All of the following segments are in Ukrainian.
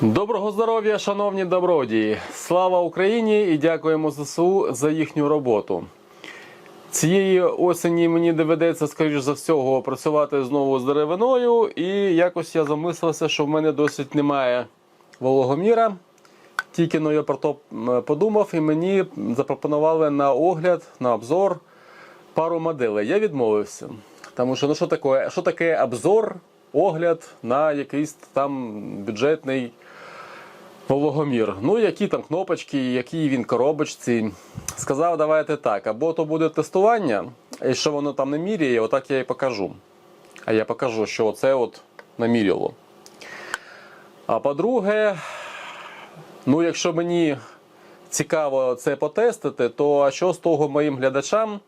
Доброго здоров'я, шановні добродії! Слава Україні і дякуємо ЗСУ за їхню роботу. Цієї осені мені доведеться, скоріш за всього, працювати знову з деревиною, і якось я замислився, що в мене досить немає вологоміра. Тільки но я про то подумав, і мені запропонували на огляд, на обзор пару моделей. Я відмовився. Тому що ну що таке, що таке обзор, огляд на якийсь там бюджетний вологомір. Ну, які там кнопочки, які він коробочці. Сказав, давайте так. Або то буде тестування, і що воно там не міряє, отак я і покажу. А я покажу, що оце от наміряло. А по-друге, ну, якщо мені цікаво це потестити, то що з того моїм глядачам?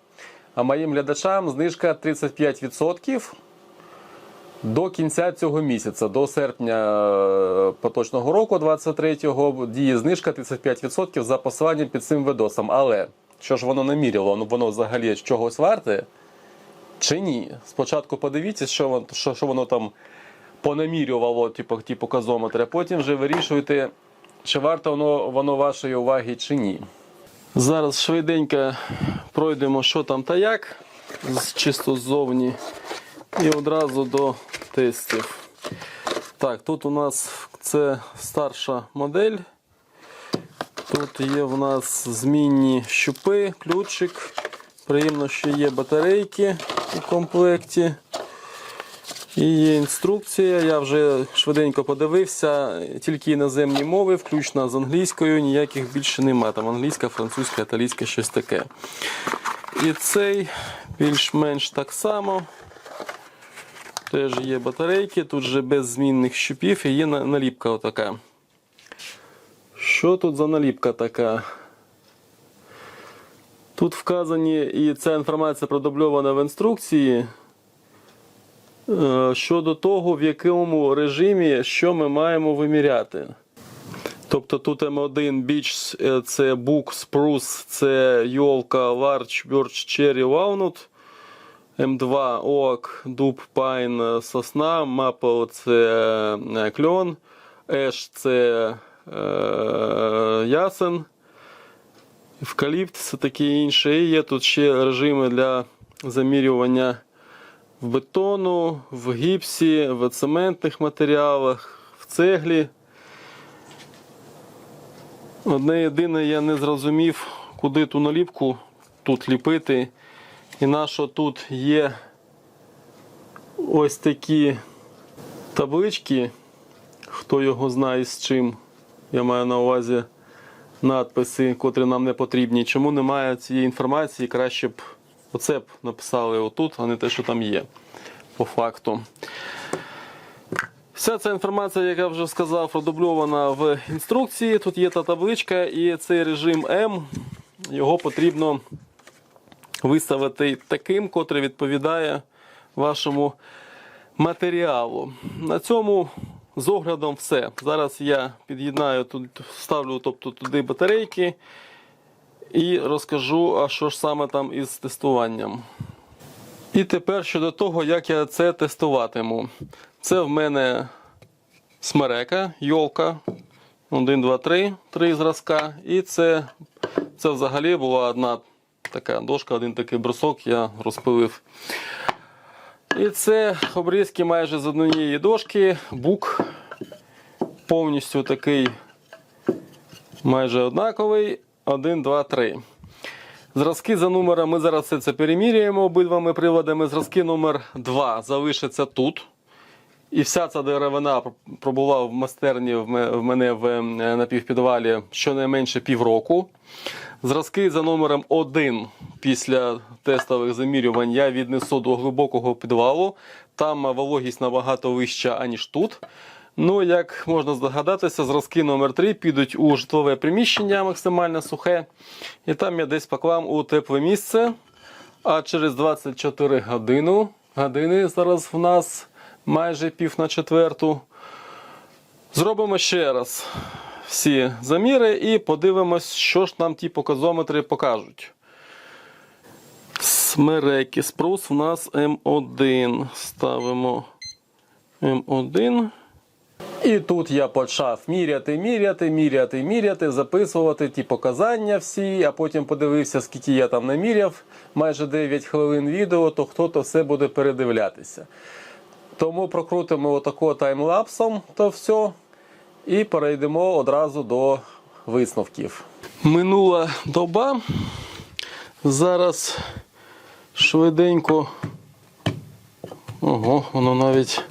А моїм глядачам знижка 35% до кінця цього місяця, до серпня е, поточного року, 23-го, діє знижка 35% за посиланням під цим видосом. Але що ж воно наміряло? Ну воно взагалі чогось варте? Чи ні? Спочатку подивіться, що воно, що, що воно там понамірювало, типу, ті показометри, а потім вже вирішуйте, чи варто воно, воно вашої уваги чи ні. Зараз швиденько пройдемо, що там та як, чисто ззовні, і одразу до тестів. Так, тут у нас це старша модель. Тут є в нас змінні щупи, ключик. Приємно, що є батарейки у комплекті. І є інструкція. Я вже швиденько подивився. Тільки іноземні мови, включно з англійською, ніяких більше немає. Там англійська, французька, італійська, щось таке. І цей більш-менш так само. Теж є батарейки, тут же без змінних щупів і є наліпка отака. Що тут за наліпка така? Тут вказані, і ця інформація продубльована в інструкції щодо того, в якому режимі що ми маємо виміряти. Тобто тут М1 біч е, це бук, спрус, це йолка, ларч, бьорч, черрі, валнут. М2 ок, дуб, пайн, е, сосна, мапл це е, кльон, еш це е, ясен, евкаліпт це таке інше. І є тут ще режими для замірювання в бетону, в гіпсі, в цементних матеріалах, в цеглі. Одне єдине, я не зрозумів, куди ту наліпку тут ліпити. І на що тут є ось такі таблички, хто його знає з чим. Я маю на увазі надписи, котрі нам не потрібні. Чому немає цієї інформації, краще б оце б написали отут, а не те, що там є. По факту. Вся ця інформація, як я вже сказав, продубльована в інструкції. Тут є та табличка, і цей режим М, його потрібно виставити таким, котрий відповідає вашому матеріалу. На цьому з оглядом все. Зараз я під'єднаю тут, ставлю тобто, туди батарейки і розкажу, а що ж саме там із тестуванням. І тепер щодо того, як я це тестуватиму. Це в мене смерека, йолка. 1, 2, 3, три зразка. І це, це взагалі була одна така дошка, один такий брусок я розпилив. І це обрізки майже з однієї дошки, бук повністю такий майже однаковий. 1, 2, 3. Зразки за номером ми зараз все це переміряємо обидвами приладами. Зразки номер 2 залишиться тут. І вся ця деревина пробула в майстерні в мене в е, напівпідвалі щонайменше півроку. Зразки за номером 1 після тестових замірювань я віднесу до глибокого підвалу. Там вологість набагато вища, аніж тут. Ну, як можна здогадатися, зразки номер 3 підуть у житлове приміщення максимально сухе. І там я десь поклав у тепле місце. А через 24 годину, години зараз в нас майже пів на четверту. Зробимо ще раз всі заміри і подивимось, що ж нам ті показометри покажуть. Смереки. Спрос у нас М1. Ставимо М1. І тут я почав міряти, міряти, міряти, міряти, записувати ті показання всі, а потім подивився, скільки я там наміряв, майже 9 хвилин відео, то хто то все буде передивлятися. Тому прокрутимо отако таймлапсом то все і перейдемо одразу до висновків. Минула доба. Зараз швиденько. Ого, воно навіть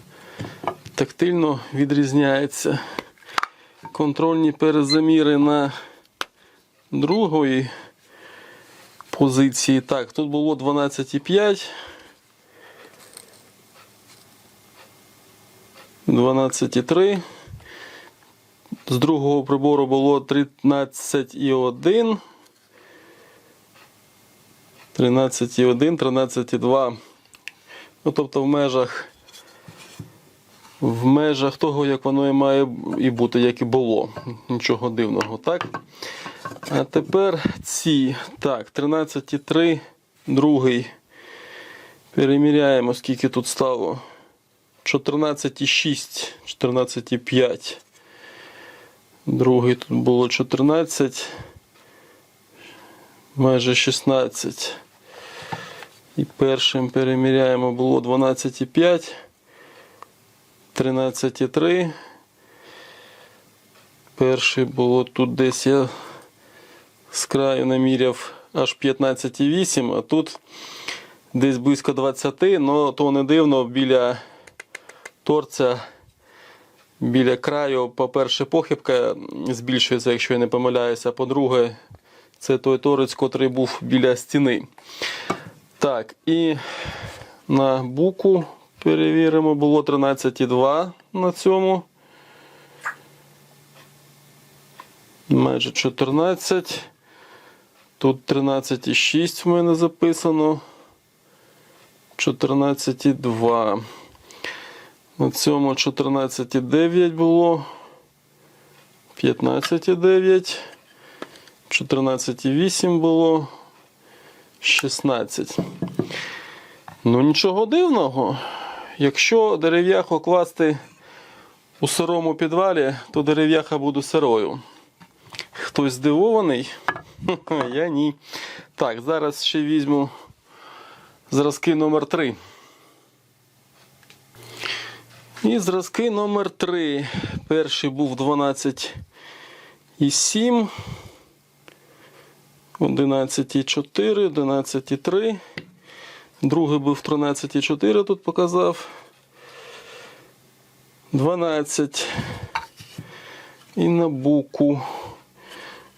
тактильно відрізняється. Контрольні перезаміри на другої позиції. Так, тут було 12,5. 12,3. З другого прибору було 13,1. 13,1, 13,2. Ну, тобто в межах в межах того, як воно і має і бути, як і було. Нічого дивного, так? А тепер ці. Так, 13,3, другий. Переміряємо, скільки тут стало. 14,6, 14,5. Другий тут було 14, майже 16. І першим переміряємо було 12,5, 13,3. Перший було тут десь я з краю наміряв аж 15,8, а тут десь близько 20, але то не дивно біля торця біля краю, по-перше, похибка збільшується, якщо я не помиляюся. А по-друге, це той торець, котрий був біля стіни. Так, і на буку перевіримо, було 13,2 на цьому. Майже 14. Тут 13,6 в мене записано. 14,2. На цьому 14,9 було. 15,9. 14,8 було. 16. Ну нічого дивного. Якщо дерев'яху класти у сирому підвалі, то дерев'яха буде сирою. Хтось здивований? Я ні. Так, зараз ще візьму зразки номер 3. І зразки номер 3. Перший був 12,7, 11,4, 11,3. Другий був 13,4, тут показав. 12. І на буку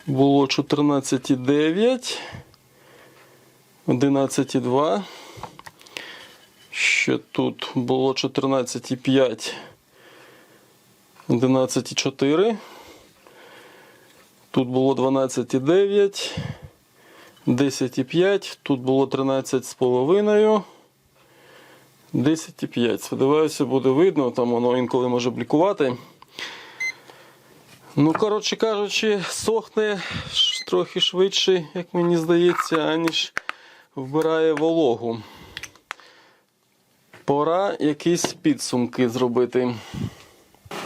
було 14,9, 11,2. Ще тут було 14,5, 11,4. Тут було 12,9, 10,5. Тут було 13,5. 10,5. Сподіваюся, буде видно, там воно інколи може блікувати. Ну, коротше кажучи, сохне трохи швидше, як мені здається, аніж вбирає вологу. Пора якісь підсумки зробити.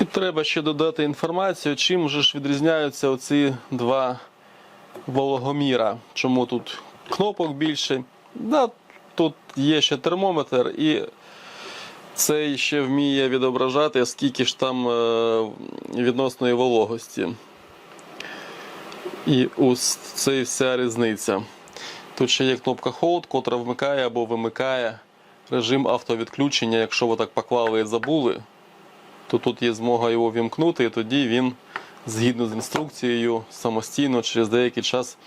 І треба ще додати інформацію, чим же ж відрізняються оці два вологоміра. Чому тут кнопок більше? Да, тут є ще термометр і цей ще вміє відображати, скільки ж там е, відносної вологості. І ось це вся різниця. Тут ще є кнопка Hold, котра вмикає або вимикає режим автовідключення. Якщо ви так поклали і забули, то тут є змога його вімкнути, і тоді він, згідно з інструкцією, самостійно через деякий час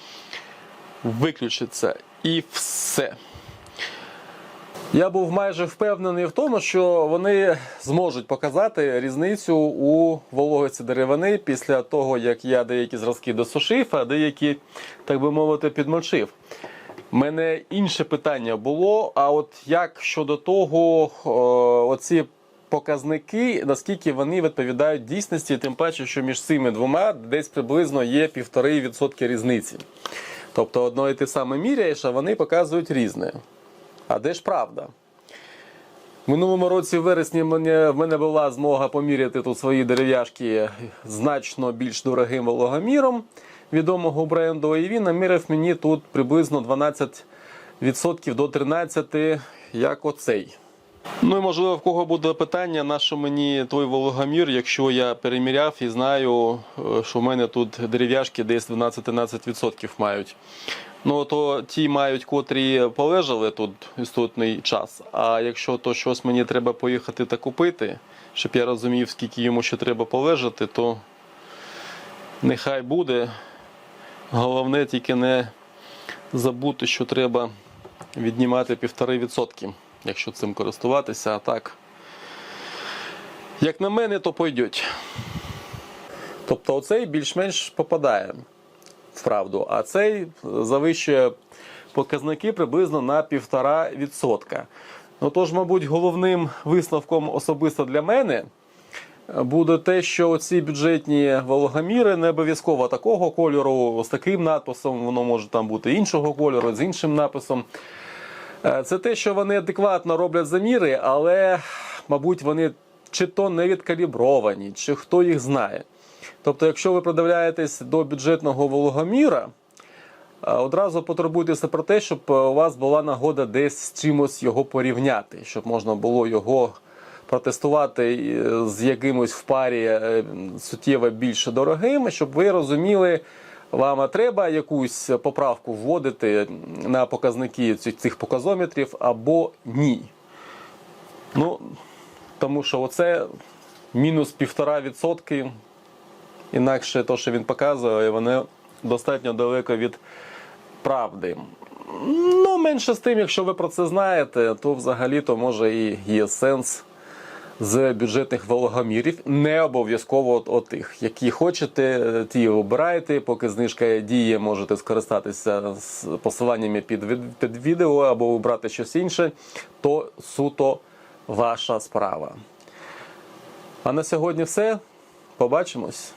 виключиться. І все. Я був майже впевнений в тому, що вони зможуть показати різницю у вологості деревини після того, як я деякі зразки досушив, а деякі, так би мовити, підмочив. Мене інше питання було: а от як щодо того, оці показники, наскільки вони відповідають дійсності, тим паче, що між цими двома десь приблизно є 1,5% різниці. Тобто одно і те саме міряєш, а вони показують різне. А де ж правда? Минулому році в вересні в мене була змога поміряти тут свої дерев'яшки значно більш дорогим вологоміром відомого бренду, і він наміряв мені тут приблизно 12% до 13%, як оцей. Ну і можливо, в кого буде питання, на що мені той вологомір, якщо я переміряв і знаю, е, що в мене тут дерев'яшки десь 12-13% мають. Ну то ті мають, котрі полежали тут істотний час. А якщо то щось мені треба поїхати та купити, щоб я розумів, скільки йому ще треба полежати, то нехай буде. Головне тільки не забути, що треба віднімати 1,5%, якщо цим користуватися, а так. Як на мене, то пойдуть. Тобто оцей більш-менш попадає в правду, а цей завищує показники приблизно на 1,5%. Ну тож, мабуть, головним висновком особисто для мене буде те, що ці бюджетні вологоміри не обов'язково такого кольору, з таким надписом, воно може там бути іншого кольору, з іншим написом. Е, Це те, що вони адекватно роблять заміри, але, мабуть, вони чи то не відкалібровані, чи хто їх знає. Тобто, якщо ви придивляєтесь до бюджетного вологоміра, е, одразу потурбуйтеся про те, щоб е, у вас була нагода десь з чимось його порівняти, щоб можна було його протестувати з якимось в парі суттєво більш дорогим, щоб ви розуміли, вам треба якусь поправку вводити на показники цих- показометрів або ні. Ну, тому що оце мінус 1,5%. Інакше то, що він показує, воно достатньо далеко від правди. Ну, менше з тим, якщо ви про це знаєте, то взагалі-то може і є сенс з бюджетних вологомірів, не обов'язково от, от. Які хочете, ті обирайте. Поки знижка діє, можете скористатися з посиланнями під, під відео або обрати щось інше, то суто ваша справа. А на сьогодні все. Побачимось.